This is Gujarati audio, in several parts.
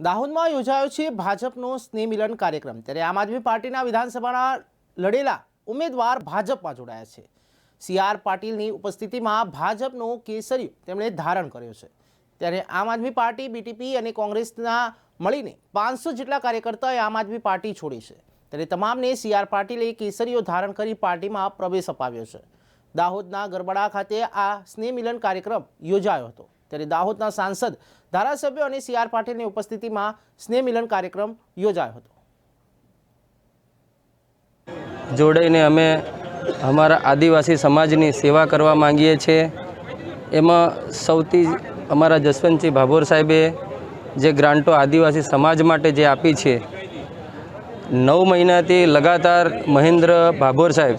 દાહોદમાં યોજાયો છે ભાજપનો સ્નેહ મિલન કાર્યક્રમ. ત્યારે આમ આદમી પાર્ટીના વિધાનસભાના લડેલા ઉમેદવાર ભાજપમાં જોડાયા છે. સી આર પાટીલની ઉપસ્થિતિમાં ભાજપનો કેસરી તેમણે ધારણ કર્યો છે. ત્યારે આમ આદમી પાર્ટી બીટીપી અને કોંગ્રેસના મળીને પાંચસો જેટલા કાર્યકર્તાઓએ આમ આદમી પાર્ટી છોડી છે. ત્યારે તમામને સી આર પાટીલે કેસરીઓ ધારણ કરી પાર્ટીમાં પ્રવેશ અપાવ્યો છે. દાહોદના ગરબડા ખાતે આ સ્નેહ મિલન કાર્યક્રમ યોજાયો હતો. ત્યારે દાહોદના સાંસદ, ધારાસભ્યો અને સી આર પાટીલની ઉપસ્થિતિમાં સ્નેહ મિલન કાર્યક્રમ યોજાયો હતો. જોડાઈને અમે અમારા આદિવાસી સમાજની સેવા કરવા માંગીએ છીએ. એમાં સૌથી અમારા જસવંતસિંહ ભાભોર સાહેબે જે ગ્રાન્ટો આદિવાસી સમાજ માટે જે આપી છે, નવ મહિનાથી લગાતાર મહેન્દ્ર ભાભોર સાહેબ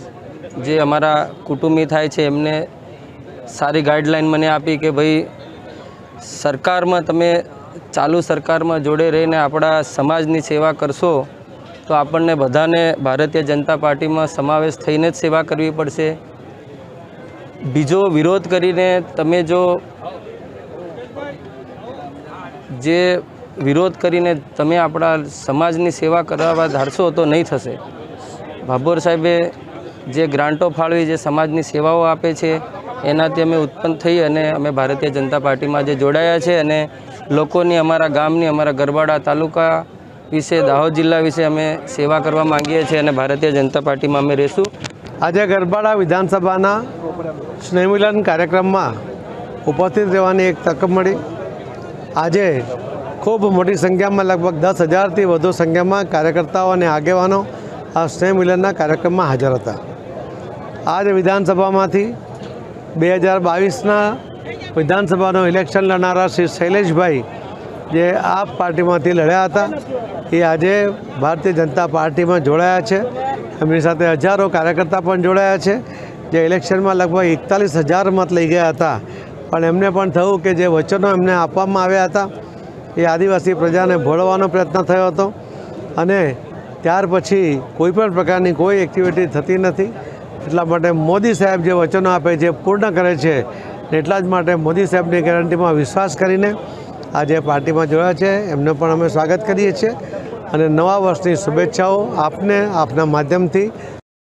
જે અમારા કુટુંબી થાય છે, એમને સારી ગાઈડલાઈન મને આપી કે ભાઈ સરકારમાં તમે ચાલુ સરકારમાં જોડે રહીને આપણા સમાજની સેવા કરશો, તો આપણને બધાને ભારતીય જનતા પાર્ટીમાં સમાવેશ થઈને જ સેવા કરવી પડશે. બીજો વિરોધ કરીને તમે જો જે વિરોધ કરીને તમે આપણા સમાજની સેવા કરાવવા ધારશો તો નહીં થશે. ભાભોર સાહેબે જે ગ્રાન્ટો ફાળવી, જે સમાજની સેવાઓ આપે છે એનાથી અમે ઉત્પન્ન થઈ અને અમે ભારતીય જનતા પાર્ટીમાં જે જોડાયા છે અને લોકોની અમારા ગામની, અમારા ગરબાડા તાલુકા વિશે, દાહોદ જિલ્લા વિશે અમે સેવા કરવા માંગીએ છીએ અને ભારતીય જનતા પાર્ટીમાં અમે રહીશું. આજે ગરબાડા વિધાનસભાના સ્નેહમિલન કાર્યક્રમમાં ઉપસ્થિત રહેવાની એક તક મળી. આજે ખૂબ મોટી સંખ્યામાં, લગભગ દસ હજારથી વધુ સંખ્યામાં કાર્યકર્તાઓ અને આગેવાનો આ સ્નેહ મિલનના કાર્યક્રમમાં હાજર હતા. આજે વિધાનસભામાંથી બે હજાર બાવીસના વિધાનસભાનું ઇલેક્શન લડનારા શ્રી શૈલેષભાઈ જે આપ પાર્ટીમાંથી લડ્યા હતા, એ આજે ભારતીય જનતા પાર્ટીમાં જોડાયા છે. એમની સાથે હજારો કાર્યકર્તા પણ જોડાયા છે, જે ઇલેક્શનમાં લગભગ એકતાલીસ હજાર મત લઈ ગયા હતા. પણ એમને પણ થયું કે જે વચનો એમને આપવામાં આવ્યા હતા, એ આદિવાસી પ્રજાને ભોળવાનો પ્રયત્ન થયો હતો. અને ત્યાર પછી કોઈપણ પ્રકારની કોઈ એક્ટિવિટી થતી નથી. એટલા માટે મોદી સાહેબ જે વચનો આપે છે, પૂર્ણ કરે છે, એટલા જ માટે મોદી સાહેબની ગેરંટીમાં વિશ્વાસ કરીને આજે પાર્ટીમાં જોડાયા છે. એમને પણ અમે સ્વાગત કરીએ છીએ. અને નવા વર્ષની શુભેચ્છાઓ આપને આપના માધ્યમથી.